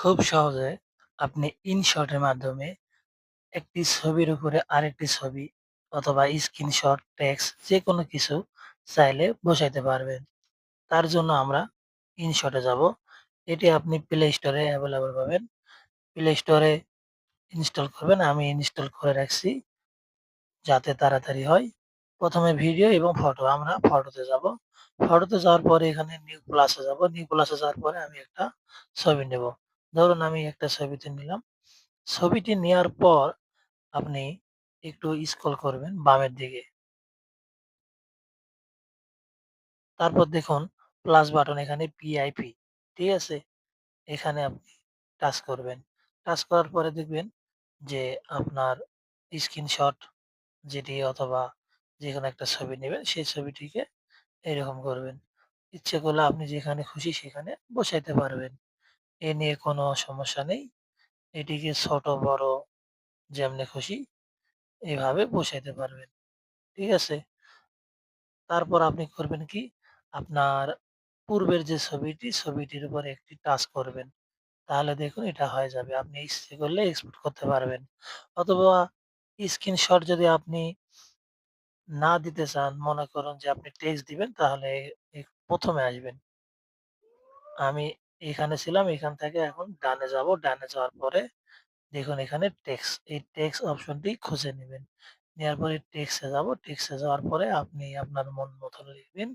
খুব সহজে আপনি ইনশটের মাধ্যমে একটি ছবির উপরে আরেকটি ছবি অথবা স্ক্রিনশট, টেক্সট যেকোনো কিছু চাইলে বসাইতে পারবেন। তার জন্য আমরা ইনশটে যাব। এটি আপনি প্লে স্টোরে অ্যাভেলেবল পাবেন। প্লে স্টোরে ইনস্টল করবেন। আমি ইনস্টল করে রাখছি। যাতে তাড়াতাড়ি হয়। প্রথমে ভিডিও এবং ফটো। আমরা ফটোতে যাব। ফটোতে যাওয়ার পরে এখানে নিউ প্লাসে যাব। নিউ প্লাসে যাওয়ার পরে আমি একটা ছবি নেব। ধরুন আমি একটা ছবিতে নিলাম। ছবিটি নেয়ার পর আপনি একটু স্ক্রল করবেন বামের দিকে। তারপর দেখুন প্লাস বাটন এখানে পিআইপি ঠিক আছে? এখানে আপনি টাচ করবেন। টাচ করার পরে দেখবেন যে আপনার স্ক্রিনশট যেটি অথবা যেকোনো একটা ছবি নেবেন, সেই ছবিটিকে এরকম করবেন। ইচ্ছে করলে আপনি যেখানে খুশি সেখানে বসাইতে পারবেন। এ নিয়ে কোনো সমস্যা নেই। এটিকে ছোট বড় যেমনে খুশি এভাবে বসাইতে পারবেন। ঠিক আছে? তারপর আপনি করবেন কি? আপনার পূর্বের যে ছবিটি, ছবিটির উপর একটি টাচ করবেন। তাহলে দেখুন এটা হয়ে যাবে। আপনি ইচ্ছে করলে এক্সপোর্ট করতে পারবেন। অথবা স্ক্রিনশট যদি আপনি না দিতে চান, মনে করুন যে আপনি টেক্সট দিবেন তাহলে প্রথমে আসবেন। আমি এখানে ছিলাম, এখান থেকে এখন ডানে যাব। ডানে যাওয়ার পরে দেখুন এখানে টেক্সট। এই টেক্সট অপশনটি খুঁজে নিবেন। নেওয়ার পরে টেক্সটে যাব। টেক্সটে যাওয়ার পরে আপনি আপনার মন মতো লিখবেন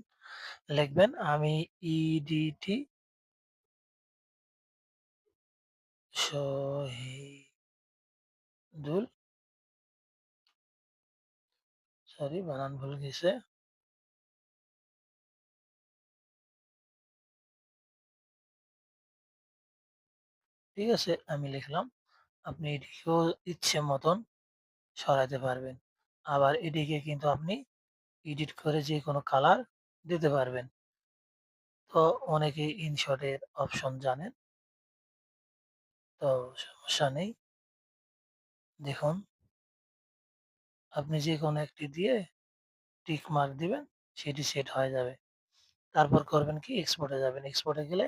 লিখবেন আমি ইডিটি শহীদুল সরি বানান ভুল গেছে। ঠিক আছে? আমি লিখলাম। আপনি এটিকেও ইচ্ছে মতন সরাইতে পারবেন। আবার এটিকে কিন্তু আপনি এডিট করে যে কোনো কালার দিতে পারবেন। তো অনেকেই ইনশটের অপশন জানেন। তো সমস্যা নেই। দেখুন। আপনি যে কোনো একটি দিয়ে টিক মার্ক দিবেন, সেটি সেট হয়ে যাবে। তারপর করবেন কি এক্সপোর্টে যাবেন। এক্সপোর্টে গেলে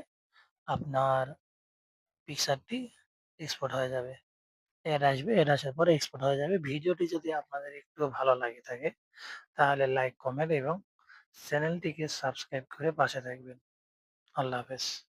আপনার পিকচারটি এক্সপোর্ট হয়ে যাবে। এর আসবে, এর আসার পরে এক্সপোর্ট হয়ে যাবে। ভিডিওটি যদি আপনাদের একটু ভালো লাগে থাকে তাহলে লাইক, কমেন্ট এবং চ্যানেলটিকে সাবস্ক্রাইব করে পাশে থাকবেন। আল্লাহ হাফেজ।